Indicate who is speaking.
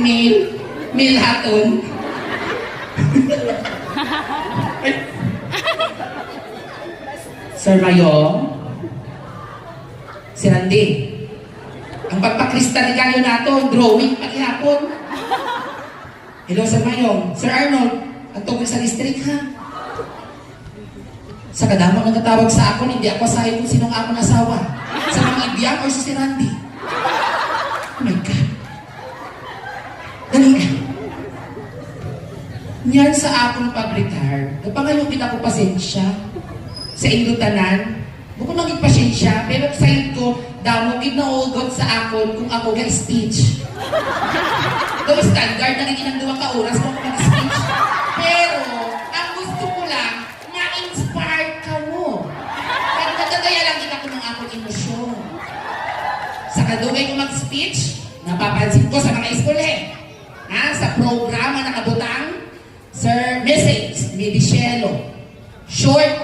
Speaker 1: Mail. Mail haton. Sir Mayong, si Randy, ang pagpakristalliganyo nato, drawing pati hapon. Hello, Sir Mayong. Sir Arnold, ang tungkol sa district ha. Sa kadamang nagtatawag sa akin, hindi ako asahin kung sinong akong asawa. Sa mga ibiyang or sa si Randy. Yan sa akong pag-retire. Napangalupit ako pasensya. Sa indutanan. Bukod maging pasensya, pero sa ko, damo ginaulgot sa akon kung ako ga-speech. Ito standard na naging ng duwa ka oras kung ako mag-speech. Pero, ang gusto ko lang, ma-inspire ka mo. Pero nagkagaya lang kita ko ng akong emosyon. Sa kadugay ko mag-speech, napapansin ko sa mga eskwelahe. Ha? Sa kabutang, Sir Message, ni Bicielo. Short